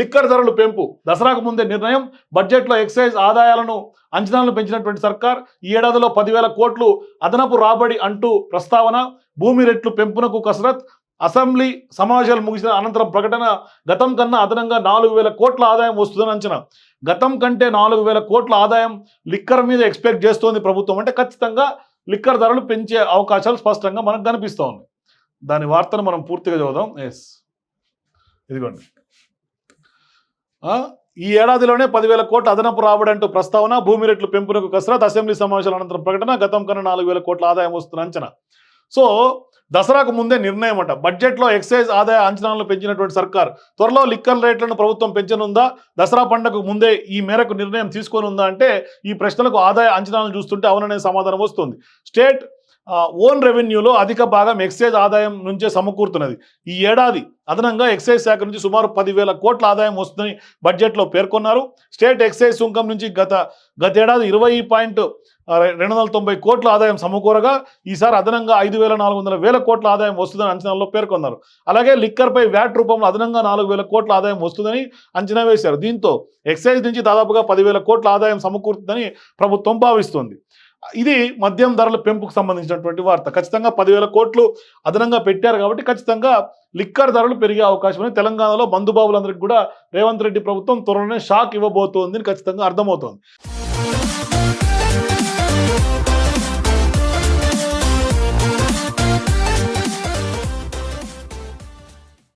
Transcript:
Liquor ధరలు పెంపు. దసరాకు ముందే నిర్ణయం. బడ్జెట్లో ఎక్సైజ్ ఆదాయాలను అంచనాలను పెంచినటువంటి సర్కార్ ఈ ఏడాదిలో పదివేల కోట్లు అదనపు రాబడి అంటూ ప్రస్తావన భూమి రెట్లు పెంపునకు కసరత్ అసెంబ్లీ సమావేశాలు ముగిసిన అనంతరం ప్రకటన గతం కన్నా అదనంగా నాలుగు వేల కోట్ల ఆదాయం వస్తుందని అంచనా. గతం కంటే నాలుగు వేల కోట్ల ఆదాయం లిక్కర్ మీద ఎక్స్పెక్ట్ చేస్తోంది ప్రభుత్వం. అంటే ఖచ్చితంగా లిక్కర్ ధరలు పెంచే అవకాశాలు స్పష్టంగా మనకు కనిపిస్తూ ఉన్నాయి దాని వార్తను మనం పూర్తిగా చూద్దాం ఎస్ ఇదిగోండి. ఈ ఏడాదిలోనే పదివేల కోట్ల అదనపు రాబడి అంటూ ప్రస్తావన భూమి రేట్లు పెంపునకు కసరత్ అసెంబ్లీ సమావేశాల అనంతరం ప్రకటన గతం కన్నా నాలుగు వేల కోట్ల ఆదాయం వస్తున్న అంచనా. సో దసరాకు ముందే నిర్ణయం అంట. బడ్జెట్లో ఎక్సైజ్ ఆదాయ అంచనాలను పెంచినటువంటి సర్కార్ త్వరలో లిక్కర్ రేట్లను ప్రభుత్వం పెంచనుందా? దసరా పండుగకు ముందే ఈ మేరకు నిర్ణయం తీసుకొని ఉందా అంటే ఈ ప్రశ్నలకు ఆదాయ అంచనాలను చూస్తుంటే అవుననే సమాధానం వస్తుంది. స్టేట్ ఓన్ రెవెన్యూలో అధిక భాగం ఎక్సైజ్ ఆదాయం నుంచే సమకూరుతున్నది. ఈ ఏడాది అదనంగా ఎక్సైజ్ శాఖ నుంచి సుమారు పదివేల కోట్ల ఆదాయం వస్తుందని బడ్జెట్లో పేర్కొన్నారు. స్టేట్ ఎక్సైజ్ సుంకం నుంచి గత గతేడాది ఇరవై పాయింట్ రెండు వందల తొంభై కోట్ల ఆదాయం సమకూరగా ఈసారి అదనంగా ఐదు వేల నాలుగు వందల వేల కోట్ల ఆదాయం వస్తుందని అంచనాల్లో పేర్కొన్నారు. అలాగే లిక్కర్పై వ్యాట్ రూపంలో అదనంగా నాలుగు వేల కోట్ల ఆదాయం వస్తుందని అంచనా వేశారు. దీంతో ఎక్సైజ్ నుంచి దాదాపుగా పదివేల కోట్ల ఆదాయం సమకూరుతుందని ప్రభుత్వం భావిస్తోంది. ఇది మద్యం ధరల పెంపుకు సంబంధించినటువంటి వార్త. ఖచ్చితంగా పదివేల కోట్లు అదనంగా పెట్టారు కాబట్టి ఖచ్చితంగా లిక్కర్ ధరలు పెరిగే అవకాశం ఉంది. తెలంగాణలో మందుబాబులందరికీ కూడా రేవంత్ రెడ్డి ప్రభుత్వం త్వరలోనే షాక్ ఇవ్వబోతోంది ఖచ్చితంగా అర్థమవుతోంది.